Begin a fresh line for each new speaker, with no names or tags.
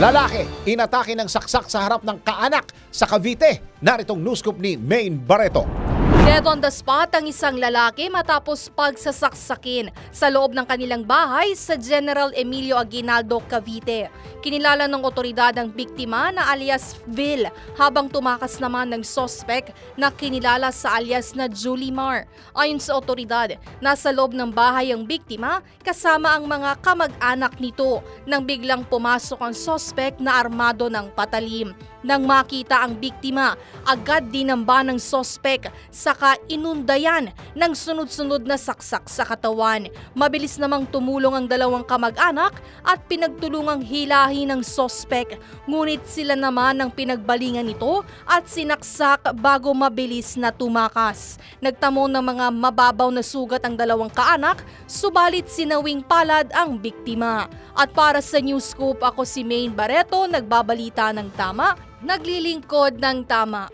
Lalaki, inatake ng saksak sa harap ng kaanak sa Cavite. Naritong news ni Maine Barreto.
Dead on the spot ang isang lalaki matapos pagsasaksakin sa loob ng kanilang bahay sa General Emilio Aguinaldo, Cavite. Kinilala ng otoridad ang biktima na alias Vil habang tumakas naman ng sospek na kinilala sa alias na Julie Mar. Ayon sa otoridad, nasa loob ng bahay ang biktima kasama ang mga kamag-anak nito nang biglang pumasok ang sospek na armado ng patalim. Nang makita ang biktima, agad dinamba ng sospek saka inundayan ng sunod-sunod na saksak sa katawan. Mabilis namang tumulong ang dalawang kamag-anak at pinagtulungang hilahin ng sospek. Ngunit sila naman ang pinagbalingan nito at sinaksak bago mabilis na tumakas. Nagtamo ng mga mababaw na sugat ang dalawang kaanak, subalit sinawing palad ang biktima. At para sa News Scoop, ako si Maine Barreto, nagbabalita ng tama, naglilingkod ng tama.